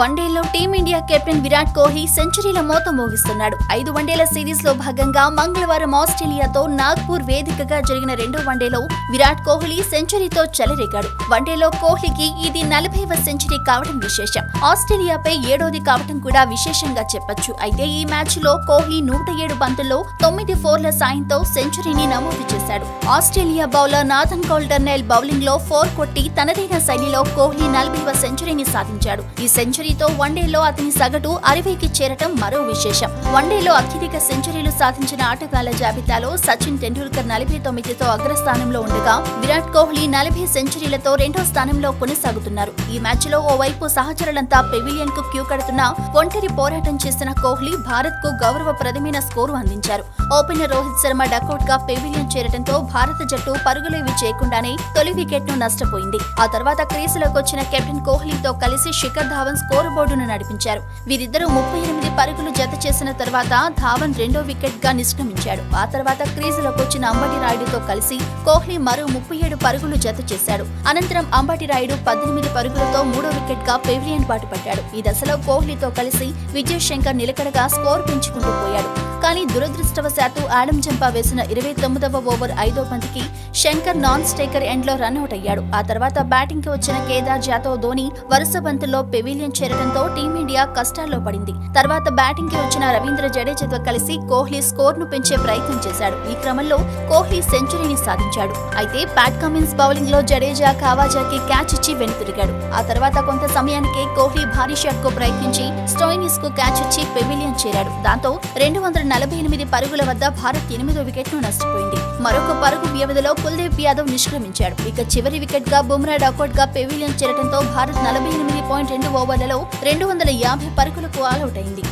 వన్డేలో team India captain Virat Kohli సెంచరీల మోత మోగిస్తున్నాడు. ఐదు వన్డేల సిరీస్లో భాగంగా మంగళవారం ఆస్ట్రేలియాతో నాగ్పూర్ వేదికగా జరిగిన రెండో వన్డేలో విరాట్ కోహ్లీ సెంచరీతో చెలరేగాడు. వన్డేలో కోహ్లీకి ఇది నలభైవ సెంచరీ కావడం విశేషం. ఆస్ట్రేలియాపై ఏడోది కావడం కూడా విశేషంగా చెప్పొచ్చు. అయితే ఈ మ్యాచ్లో కోహ్లీ నూట ఏడు బంతుల్లో తొమ్మిది ఫోర్ల సాయంతో సెంచరీని నమోదు చేశాడు. ఆస్ట్రేలియా బౌలర్ నాథన్ కోల్టర్నైల్ బౌలింగ్లో ఫోర్ కొట్టి తనదైన శైలిలో కోహ్లీ నలభైవ సెంచరీని సాధించాడు. ఈ సెంచరీ సెంచరీతో వన్డేలో అతని సగటు అరవైకి చేరటం మరో విశేషం. వన్డేలో అత్యధిక సెంచరీలు సాధించిన ఆటగాళ్ళ జాబితాలో సచిన్ టెండూల్కర్ నలభై తొమ్మిదితో అగ్రస్థానంలో ఉండగా విరాట్ కోహ్లీ నలభై సెంచరీలతో రెండో స్థానంలో కొనసాగుతున్నారు. ఈ మ్యాచ్లో ఓవైపు సహచరులంతా పెవిలియన్కు క్యూ కడుతున్నా ఒంటరి పోరాటం చేసిన కోహ్లీ భారత్కు గౌరవప్రదమైన స్కోరు అందించారు. ఓపెనర్ రోహిత్ శర్మ డకౌట్గా పెవిలియన్ చేరడంతో భారత జట్టు పరుగులేవి చేయకుండానే తొలి వికెట్ను నష్టపోయింది. ఆ తర్వాత క్రీజులోకి వచ్చిన కెప్టెన్ కోహ్లీతో కలిసి శిఖర్ ధావన్ స్కోరు బోర్డును నడిపించారు. వీరిద్దరూ ముప్పై ఎనిమిది పరుగులు జత చేసిన తర్వాత ధావన్ రెండో వికెట్గా నిష్క్రమించాడు. ఆ తర్వాత క్రీజులోకి వచ్చిన అంబటి రాయుడుతో కలిసి కోహ్లీ మరో ముప్పై ఏడు పరుగులు జత చేశాడు. అనంతరం అంబటి రాయుడు పద్దెనిమిది పరుగులతో మూడో వికెట్గా పెవిలియన్ బాటు పట్టాడు. ఈ దశలో కోహ్లీతో కలిసి విజయ్ శంకర్ నిలకడగా స్కోర్ పెంచుకుంటూ పోయాడు. కానీ దురదృష్టవశాత్తు ఆడం జంపా వేసిన ఇరవై తొమ్మిదవ ఓవర్ ఐదో బంతికి శంకర్ నాన్ స్టేకర్ ఎండ్లో రన్అట్ అయ్యాడు. ఆ తర్వాత బ్యాటింగ్కి వచ్చిన కేదార్ జాదవ్ ధోని వరుస బంతుల్లో పెవిలియన్ చేరడంతో టీమిండియా కష్టాల్లో పడింది. తర్వాత బ్యాటింగ్కి వచ్చిన రవీంద్ర జడేజాతో కలిసి కోహ్లీ స్కోర్ను పెంచే ప్రయత్నం చేశాడు. ఈ క్రమంలో కోహ్లీ సెంచరీని సాధించాడు. అయితే ప్యాట్ కమిన్స్ బౌలింగ్లో జడేజా కావాజాకి క్యాచ్ ఇచ్చి వెనుతిరిగాడు. ఆ తర్వాత కొంత సమయానికే కోహ్లీ భారీ షాట్కు ప్రయత్నించి స్టోయినిస్కు క్యాచ్ ఇచ్చి పెవిలియన్ చేరాడు. దాంతో రెండు వందల నలభై ఎనిమిది పరుగుల వద్ద భారత్ ఎనిమిదో వికెట్ను నష్టపోయింది. మరొక పరుగు వ్యవధిలో కుల్దీప్ యాదవ్ నిష్క్రమించాడు. ఇక చివరి వికెట్గా బుమ్రా డకౌట్గా పెవిలియన్ చేరడంతో భారత్ నలభై ఎనిమిది పాయింట్ రెండు ఓవర్లలో రెండు వందల యాభై పరుగులకు ఆలౌట్ అయింది.